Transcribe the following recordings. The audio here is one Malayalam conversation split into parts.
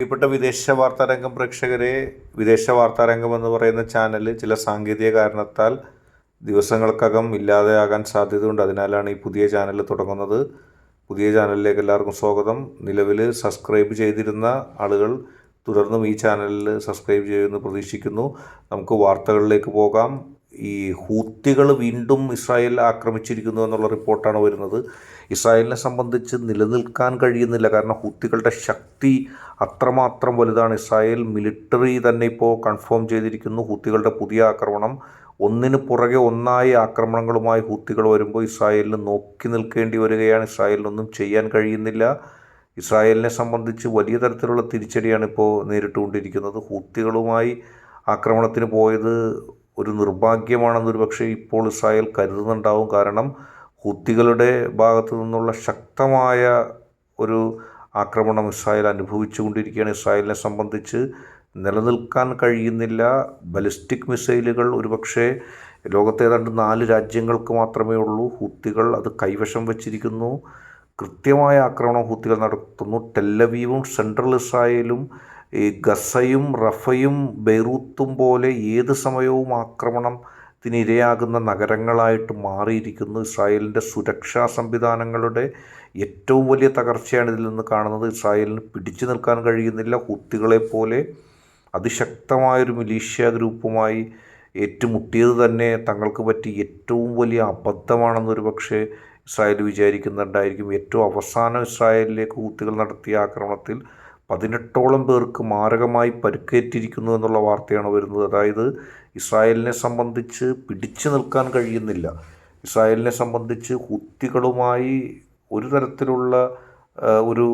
പ്രിയപ്പെട്ട വിദേശ വാർത്താരംഗം പ്രേക്ഷകരെ വിദേശ വാർത്താരംഗം എന്ന് പറയുന്ന ചാനൽ ചില സാങ്കേതിക കാരണത്താൽ ദിവസങ്ങൾക്കകം ഇല്ലാതെയാകാൻ സാധ്യതയുണ്ട്. അതിനാലാണ് ഈ പുതിയ ചാനൽ തുടങ്ങുന്നത്. പുതിയ ചാനലിലേക്ക് എല്ലാവർക്കും സ്വാഗതം. നിലവിൽ സബ്സ്ക്രൈബ് ചെയ്തിരുന്ന ആളുകൾ തുടർന്നും ഈ ചാനലിൽ സബ്സ്ക്രൈബ് ചെയ്യുമെന്ന് പ്രതീക്ഷിക്കുന്നു. നമുക്ക് വാർത്തകളിലേക്ക് പോകാം. ഈ ഹൂത്തികൾ വീണ്ടും ഇസ്രായേൽ ആക്രമിച്ചിരിക്കുന്നു എന്നുള്ള റിപ്പോർട്ടാണ് വരുന്നത്. ഇസ്രായേലിനെ സംബന്ധിച്ച് നിലനിൽക്കാൻ കഴിയുന്നില്ല. കാരണം ഹൂത്തികളുടെ ശക്തി അത്രമാത്രം വലുതാണ്. ഇസ്രായേൽ മിലിറ്ററി തന്നെ ഇപ്പോൾ കൺഫേം ചെയ്തിരിക്കുന്നു ഹൂത്തികളുടെ പുതിയ ആക്രമണം. ഒന്നിന് പുറകെ ഒന്നായി ആക്രമണങ്ങളുമായി ഹൂത്തികൾ വരുമ്പോൾ ഇസ്രായേലിന് നോക്കി നിൽക്കേണ്ടി വരികയാണ്. ഇസ്രായേലിനൊന്നും ചെയ്യാൻ കഴിയുന്നില്ല. ഇസ്രായേലിനെ സംബന്ധിച്ച് വലിയ തരത്തിലുള്ള തിരിച്ചടിയാണ് ഇപ്പോൾ നേരിട്ടുകൊണ്ടിരിക്കുന്നത്. ഹൂത്തികളുമായി ആക്രമണത്തിന് പോയത് ഒരു നിർഭാഗ്യമാണെന്നൊരു പക്ഷേ ഇപ്പോൾ ഇസ്രായേൽ കരുതുന്നുണ്ടാവും. കാരണം ഹുത്തികളുടെ ഭാഗത്തു നിന്നുള്ള ശക്തമായ ഒരു ആക്രമണം ഇസ്രായേൽ അനുഭവിച്ചുകൊണ്ടിരിക്കുകയാണ് ഇസ്രായേലിനെ സംബന്ധിച്ച് നിലനിൽക്കാൻ കഴിയുന്നില്ല. ബലിസ്റ്റിക് മിസൈലുകൾ ഒരുപക്ഷെ ലോകത്തെ ഏതാണ്ട് നാല് രാജ്യങ്ങൾക്ക് മാത്രമേ ഉള്ളൂ. ഹുത്തികൾ അത് കൈവശം വച്ചിരിക്കുന്നു. കൃത്യമായ ആക്രമണം ഹുത്തികൾ നടത്തുന്നു. ടെല്ലവീവും സെൻട്രൽ ഇസ്രായേലും ഈ ഗസയും റഫയും ബെയ്റൂത്തും പോലെ ഏത് സമയവും ആക്രമണത്തിന് ഇരയാകുന്ന നഗരങ്ങളായിട്ട് മാറിയിരിക്കുന്നു. ഇസ്രായേലിന്റെ സുരക്ഷാ സംവിധാനങ്ങളുടെ ഏറ്റവും വലിയ തകർച്ചയാണ് ഇതിൽ നിന്ന് കാണുന്നത്. ഇസ്രായേലിന് പിടിച്ചു നിൽക്കാൻ കഴിയുന്നില്ല. ഹൂത്തികളെ പോലെ അതിശക്തമായൊരു മിലീഷ്യ ഗ്രൂപ്പുമായി ഏറ്റുമുട്ടിയത് തന്നെ തങ്ങൾക്ക് പറ്റിയ ഏറ്റവും വലിയ അബദ്ധമാണെന്നൊരു പക്ഷേ ഇസ്രായേൽ വിചാരിക്കുന്നുണ്ടായിരിക്കും. ഏറ്റവും അവസാനം ഇസ്രായേലിലേക്ക് ഹൂത്തികൾ നടത്തിയ ആക്രമണത്തിൽ പതിനെട്ടോളം പേർക്ക് മാരകമായി പരുക്കേറ്റിരിക്കുന്നു എന്നുള്ള വാർത്തയാണ് വരുന്നത്. അതായത് ഇസ്രായേലിനെ സംബന്ധിച്ച് പിടിച്ചു നിൽക്കാൻ കഴിയുന്നില്ല. ഇസ്രായേലിനെ സംബന്ധിച്ച് ഹുത്തികളുമായി ഒരു തരത്തിലുള്ള ഒരു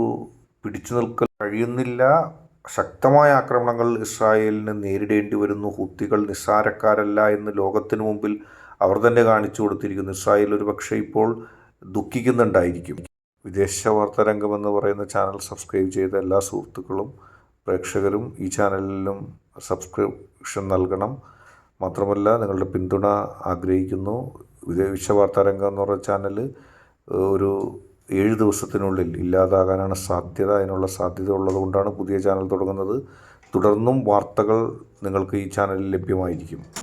പിടിച്ചു നിൽക്കാൻ കഴിയുന്നില്ല. ശക്തമായ ആക്രമണങ്ങൾ ഇസ്രായേലിന് നേരിടേണ്ടി വരുന്നു. ഹുത്തികൾ നിസ്സാരക്കാരല്ല എന്ന് ലോകത്തിന് മുമ്പിൽ അവർ തന്നെ കാണിച്ചു കൊടുത്തിരിക്കുന്നു. ഇസ്രായേൽ ഒരു പക്ഷേ ഇപ്പോൾ ദുഃഖിക്കുന്നുണ്ടായിരിക്കും. വിദേശ വാർത്താരംഗം എന്ന് പറയുന്ന ചാനൽ സബ്സ്ക്രൈബ് ചെയ്ത എല്ലാ സുഹൃത്തുക്കളും പ്രേക്ഷകരും ഈ ചാനലിലും സബ്സ്ക്രിപ്ഷൻ നൽകണം. മാത്രമല്ല നിങ്ങളുടെ പിന്തുണ ആഗ്രഹിക്കുന്നു. വിദേശ വാർത്താരംഗം എന്ന് പറയുന്ന ചാനൽ ഒരു ഏഴ് ദിവസത്തിനുള്ളിൽ ഇല്ലാതാകാനാണ് സാധ്യത. അതിനുള്ള സാധ്യത ഉള്ളതുകൊണ്ടാണ് പുതിയ ചാനൽ തുടങ്ങുന്നത്. തുടർന്നും വാർത്തകൾ നിങ്ങൾക്ക് ഈ ചാനലിൽ ലഭ്യമായിരിക്കും.